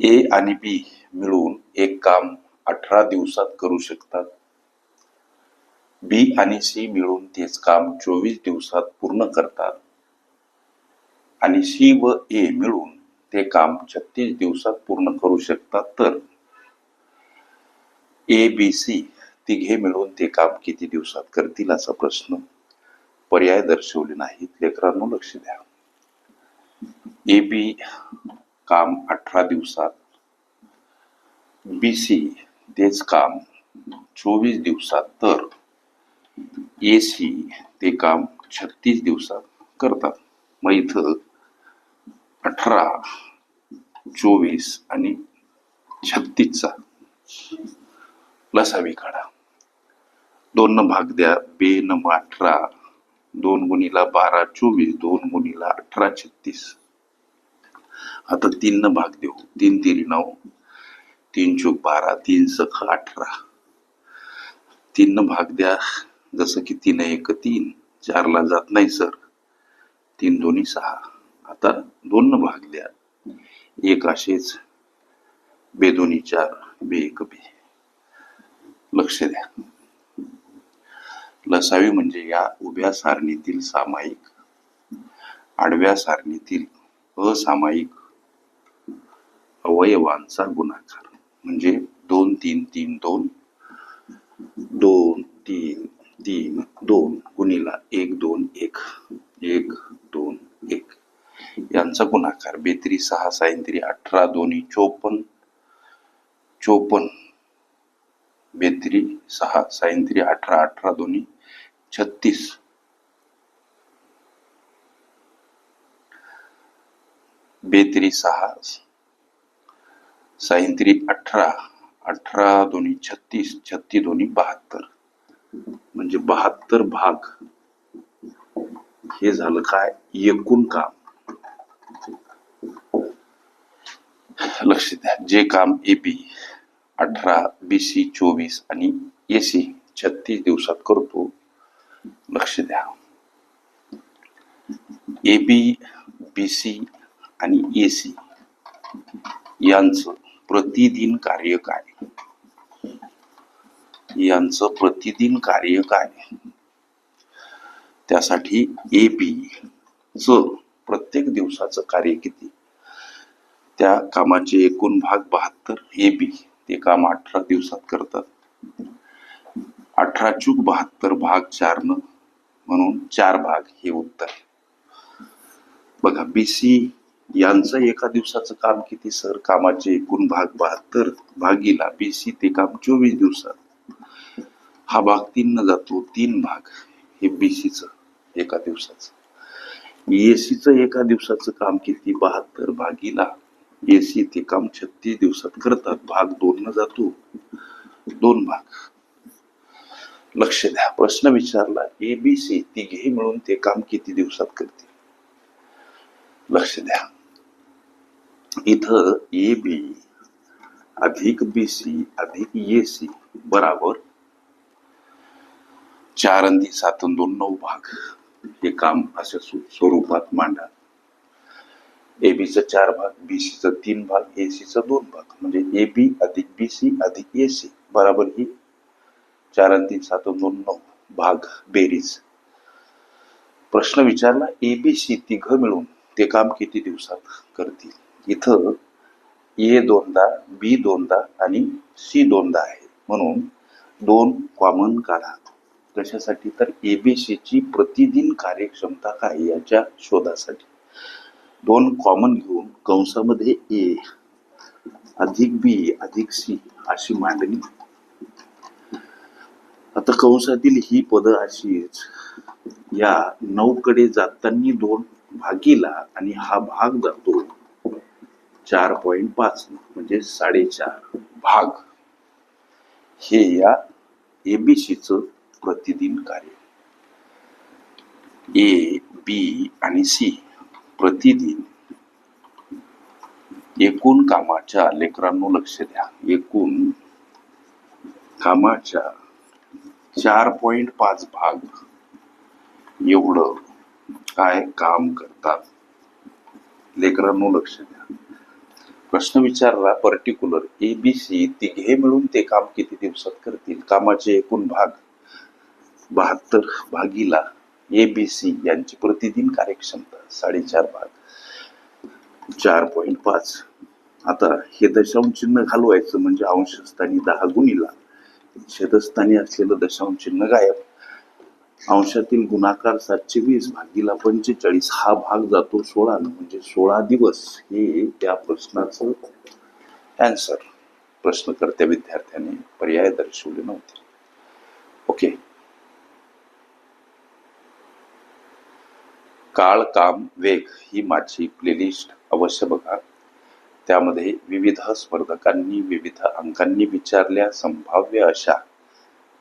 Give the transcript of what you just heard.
ए आणि बी मिळून एक काम अठरा दिवसात करू शकतात. बी आणि सी मिळून तेच काम चोवीस दिवसात पूर्ण करतात. आणि सी व ए मिळून ते काम छत्तीस दिवसात पूर्ण करू शकतात. तर ए बी सी तिघे मिळून ते काम किती दिवसात करतील असा प्रश्न पर्याय दर्शवले नाहीत. लेकरांनो लक्ष द्या. ए बी काम अठरा दिवसात बी सी तेच काम चोवीस दिवसात तर ए सी ते काम छत्तीस दिवसात करतात. मग इथं अठरा चोवीस आणि छत्तीसचा लसावी काढा. दोन न भाग द्या बे न अठरा दोन गुणीला बारा चोवीस दोन गुणीला अठरा छत्तीस. आता तीन न भाग देऊ. तीन तिरी नऊ तीन चोक बारा तीन सख अठरा. तीन भाग द्या. जसं की तीन एक तीन. चारला जात नाही सर. तीन दोन्ही सहा. आता दोन भाग द्या. एक असेच. बे दोन्ही चार. बे एक बे. लक्ष द्या. लसावी म्हणजे या उभ्या सारणीतील सामायिक. आडव्या सारणीतील असामायिक अवयवांचा गुणाकार. म्हणजे दोन तीन तीन दोन. दोन तीन तीन दोन गुणीला एक दोन एक. एक दोन एक. यांचा गुणाकार बेत्री सहा सायंत्री अठरा दोन्ही चोपन्न. चोपन्न. बेत्री सहा सायंत्री अठरा अठरा दोन्ही. छत्तीस. बेत्री सहा सायंत्री अठरा अठरा दोन्ही छत्तीस छत्तीस दोन्ही बहात्तर. म्हणजे बहात्तर भाग. हे झालं काय? एकूण काम. लक्ष द्या. जे काम एपी अठरा बीसी चोवीस आणि एसी छत्तीस दिवसात करतो लक्ष द्या. ए बी बी सी आणि ए सी यांचं प्रतिदिन कार्य काय? यांचं प्रतिदिन कार्य काय? त्यासाठी ए बी च प्रत्येक दिवसाचं कार्य किती? त्या कामाचे एकूण भाग बहात्तर ए बी ते काम अठरा दिवसात करतात. अठरा चूक बहात्तर भाग चार न म्हणून चार भाग हे उत्तर बघा बी सी यांचं एका दिवसाचं काम किती सर? कामाचे एकूण भाग बहात्तर भागीला बीसी ते काम चोवीस दिवसात. हा भाग तीन न जातो तीन भाग हे बीसीच एका दिवसाचं. एसीचं एका दिवसाचं काम किती बहात्तर भागीला? एसी ते काम छत्तीस दिवसात करतात भाग दोन न जातो दोन भाग. लक्ष द्या प्रश्न विचारला ए बी सी तिघे मिळून ते काम किती दिवसात करतील? लक्ष द्या. इथं ए बी अधिक बी सी अधिक ए सी बराबर. चार अंदी सात दोन नऊ भाग. हे काम अशा स्वरूपात मांडा. एबीचा चार भाग बीसीचा तीन भाग एसीचा दोन भाग. म्हणजे ए बी अधिक बी सी अधिक ए सी. बराबर ही चार आणि तीन सात दोन नऊ भाग बेरीज. प्रश्न विचारला ए बी सी तिघ मिळून ते काम किती दिवसात करतील? इथं ए दोनदा बी दोनदा आणि सी दोनदा आहे. म्हणून दोन कॉमन काढा. कशासाठी? तर एबीसीची प्रतिदिन कार्यक्षमता काय याच्या शोधासाठी. दोन कॉमन घेऊन कंसामध्ये ए अधिक बी अधिक सी अशी मांडणी. आता कंसातील ही पद अशीच. या नऊ कडे जाताना दोन भागीला आणि हा भाग जातो. चार पॉईंट पाच म्हणजे साडेचार भाग. हे या एबीसीच प्रतिदिन कार्य. ए बी आणि सी प्रतिदिन. एकूण कामाच्या लेकरांनो लक्ष द्या. एकूण कामाच्या चार पॉइंट पाच भाग. एवढं काय काम करतात? लेकरांनो लक्ष द्या. प्रश्न विचारला पर्टिक्युलर ए बी सी तिघे मिळून ते काम किती दिवसात करतील? कामाचे एकूण भाग बहात्तर भागीला ए बी सी यांची प्रतिदिन कार्यक्षमता साडेचार भाग. चार पॉईंट पाच. आता हे दशांश चिन्ह घालवायचं म्हणजे अंशस्थानी दहा गुणीला. छेदस्थानी असलेलं दशांश चिन्ह गायब. अंशातील गुणाकार सातशे वीस भागीला पंचेचाळीस हा भाग जातो सोळा. म्हणजे सोळा दिवस हे त्या प्रश्नाचं अँसर प्रश्नकर्त्या विद्यार्थ्याने पर्याय दर्शवले नव्हते. ओके काळ काम वेग ही माझी प्लेलिस्ट अवश्य बघा. त्यामध्ये विविध स्पर्धकांनी विविध अंकांनी विचारल्या संभाव्य अशा